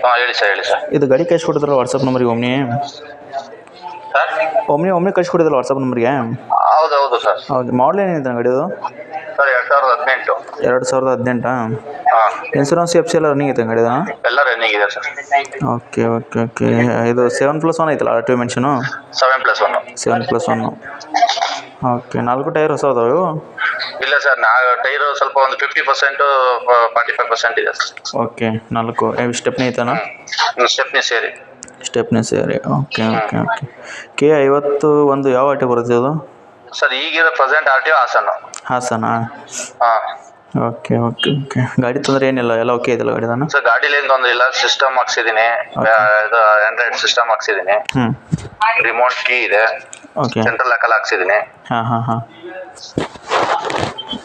ಹಾಂ ಹೇಳಿ ಸರ್ ಹೇಳಿ ಸರ್ ಇದು ಗಾಡಿ ಕಳ್ಸಿ ಕೊಟ್ಟಿದ್ರಲ್ಲ ವಾಟ್ಸಪ್ ನಂಬರಿಗೆ ಒಮ್ಮೆ ಸರ್ ಒಮ್ಮೆ ಒಮ್ಮೆ ಕಳ್ಸಿ ಕೊಡಿದ್ರಲ್ಲ ವಾಟ್ಸಪ್ ನಂಬರ್ಗೆ ಹೌದು ಹೌದು ಸರ್ ಹೌದು ಮಾಡಲ್ ಏನಿದೆ ಗಾಡಿದು ಸರ್ ಎರಡು ಸಾವಿರದ ಹದಿನೆಂಟು. ಎರಡು ಸಾವಿರದ ಹದಿನೆಂಟಾ? ಹಾಂ. ಇನ್ಸೂರೆನ್ಸ್ ಎಫ್ ಸಿ ಎಲ್ಲ ರನ್ನಿಂಗ್ ಐತೆ ಗಾಡಿದ ಎಲ್ಲ ರನ್ನಿಂಗ್ ಇದೆ ಸರ್ ಓಕೆ ಓಕೆ ಓಕೆ ಇದು ಸೆವೆನ್ ಪ್ಲಸ್ ಒನ್ ಐತಲ್ಲ T mention seven plus one seven plus one okay ನಾಲ್ಕು ಟೈರ್ ಹೊಸ ಅದಾವೆ ಇವು? ಇಲ್ಲ ಸರ್ ನಾ ಟೈರು ಸ್ವಲ್ಪ ಒಂದು fifty percent forty five percent ಇದೆ ಓಕೆ ನಾಲ್ಕು. ಸ್ಟೆಪ್ನಿ ಐತಾನ? ಸ್ಟೆಪ್ನಿ ಸೇರಿ. ಸ್ಟೆಪ್ನಿ ಸೇರಿ. ಓಕೆ ಓಕೆ ಓಕೆ ಕೆ ಐವತ್ತು ಒಂದು ಯಾವ ಆಟ ಬರುತ್ತೆ ಅದು? ಸರ್ ಈಗಿರೋ present R T O Hassan. Hassan? ಹಾಂ. ಓಕೆ ಓಕೆ ಓಕೆ ಗಾಡಿ ತೊಂದರೆ ಏನಿಲ್ಲ ಎಲ್ಲ ಓಕೆ ಇದೆಲ್ಲ ಗಾಡಿ ನಾನು ಸರ್ ಗಾಡಿಲಿ ಒಂದು ತೊಂದರೆ ಇಲ್ಲ ಸಿಸ್ಟಮ್ ಹಾಕ್ಸಿದ್ದೀನಿ ಇದು ಆಂಡ್ರಾಯ್ಡ್ ಸಿಸ್ಟಮ್ ಹಾಕ್ಸಿದ್ದೀನಿ ಹ್ಞೂ ರಿಮೋಟ್ ಕೀ ಇದೆ. ಓಕೆ ಸೆಂಟ್ರಲ್ ಲಾಕಲ್ಲಿ ಹಾಕ್ಸಿದ್ದೀನಿ ಹಾಂ ಹಾಂ ಹಾಂ.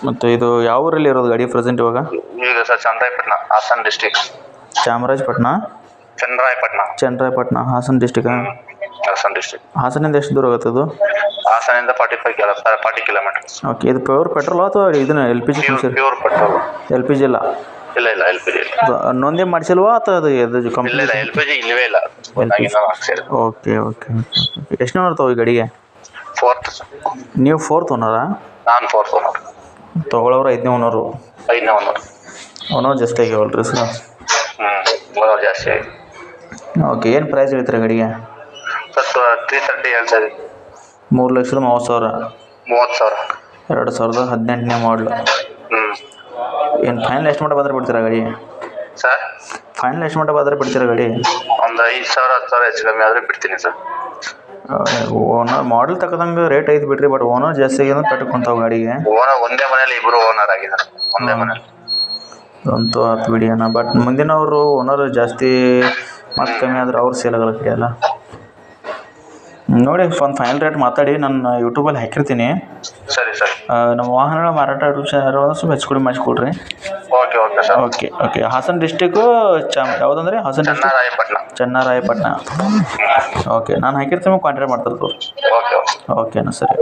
ಮತ್ತು ಇದು ಯಾವ ಊರಲ್ಲಿ ಇರೋದು ಗಾಡಿ ಪ್ರೆಸೆಂಟ್ ಇವಾಗ? ಈಗ sir Chandrayapattana Hassan district Chamarajapattana? Chandrayapattana. Channarayapatna Hassan district Hassan district ಹಾಸನಿಂದ ಎಷ್ಟು ದೂರ ಆಗುತ್ತೆ ಅದು? ಹಾಸನಿಂದ forty five kilo forty kilometres okay ಇದು ಪ್ಯೂರ್ ಪೆಟ್ರೋಲ್ ಅಥವಾ ಇದನ್ನ L P G pure pure petrol L P G ಇಲ್ಲ ಇಲ್ಲ ಇಲ್ಲ ಎಲ್ ಪಿ ಜಿ ಇಲ್ಲ. ಅದು ನೋಂದೇ ಮಾಡಿಸಿಲ್ವಾ ಅಥವಾ ಅದು ಅದು ಇಲ್ಲ ಕಂಪ್ನಿ ಇಲ್ಲ ಎಲ್ ಪಿ ಜಿ ಇಲ್ಲವೇ ಇಲ್ಲ. ಓಕೆ ಓಕೆ ಓಕೆ ಎಷ್ಟು ಓನರ್ ತಾವು ಈ ಗಾಡಿಗೆ? ಫೋರ್ತ್ ನೀವು ಫೋರ್ತ್ ಓನರಾ ನಾನು ಫೋರ್ತ್ ಓನರ್ ತೊಗೊಳೋರು ಐದನೇ ಓನರು ಐದನೇ ಓನರ್ ಓನರ್ ಜಾಸ್ತಿ ಆಗ್ಯಾವಲ್ರಿ ಸರ್ ಹ್ಞೂ ಓನರ್ ಜಾಸ್ತಿ ಆಗಿ. ಓಕೆ ಏನು ಪ್ರೈಸ್ ಹೇಳ್ತೀರಾ ಗಡಿಗೆ? ಸರ್ ತ್ರೀ ತರ್ಟಿ ಹೇಳ್ತಾ ಮೂರು ಲಕ್ಷದ ಮೂವತ್ತು ಸಾವಿರ. ಮೂವತ್ತು ಸಾವಿರ. ಎರಡು ಸಾವಿರದ ಹದಿನೆಂಟನೇ ಮಾಡಲು ಹ್ಞೂ ಏನು ಫೈನಲ್ ಎಷ್ಟು ಮಟ್ಟ ಬಂದರೆ ಬಿಡ್ತೀರಾ ಗಾಡಿ? ಸರ್? ಫೈನಲ್ ಎಷ್ಟು ಮಟ್ಟ ಬಂದರೆ ಬಿಡ್ತೀರಾ ಗಾಡಿ? ಒಂದು ಐದು ಸಾವಿರ ಹತ್ತು ಸಾವಿರ ಹೆಚ್ಚು ಕಮ್ಮಿ ಆದರೆ ಬಿಡ್ತೀನಿ ಸರ್. ಓನರ್ ಮಾಡೆಲ್ ತಕ್ಕದಂಗೆ ರೇಟ್ ಐತೆ ಬಿಡ್ರಿ ಬಟ್ ಓನರ್ ಜಾಸ್ತಿ ಆಗ್ಯದ ತಟ್ಕೊಂತಾವ ಗಾಡಿಗೆ. ಓನರ್ ಒಂದೇ ಮನೇಲಿ ಇಬ್ರು ಓನರ್ ಆಗಿದ್ದಾರೆ ಒಂದೇ ಮನೇಲಿ. ಅಂತೂ ಆತು ಬಿಡಿ ಅಣ್ಣ ಬಟ್ ಮುಂದಿನವರು ಓನರ್ ಜಾಸ್ತಿ ಮತ್ತೆ ಕಮ್ಮಿ ಆದ್ರೆ ಅವ್ರು ಸೇಲ್ ಆಗಲ್ಲ ಕಡೆ ಅಲ್ಲ. ನೋಡಿ ಒಂದು ಫೈನಲ್ ರೇಟ್ ಮಾತಾಡಿ ನಾನು ಯೂಟ್ಯೂಬಲ್ಲಿ ಹಾಕಿರ್ತೀನಿ. ಸರಿ ಸರ್. ಆ, ನಮ್ಮ ವಾಹನ ಮಾರಾಟ ಯಾರು ಸ್ವಲ್ಪ ಹೆಚ್ಚು ಕಡಿಮೆ ಮಾಡಿಸ್ಕೊಡ್ರಿ. Okay okay sir okay okay Hassan district ಚ ಯಾವುದಂದ್ರೆ? ಹಾಸನ ಡಿಸ್ಟಿಕ್ ಚೆನ್ನರಾಯಪಟ್ಟಣ ಚನ್ನರಾಯಪಟ್ಟಣ ಓಕೆ ನಾನು ಹಾಕಿರ್ತೀನಿ ಕಾಂಟ್ಯಾಕ್ಟ್ ಮಾಡ್ತಾರೆ ತೋರಿ ಓಕೆ ಓಕೆ ಓಕೆನಾ ಸರಿ.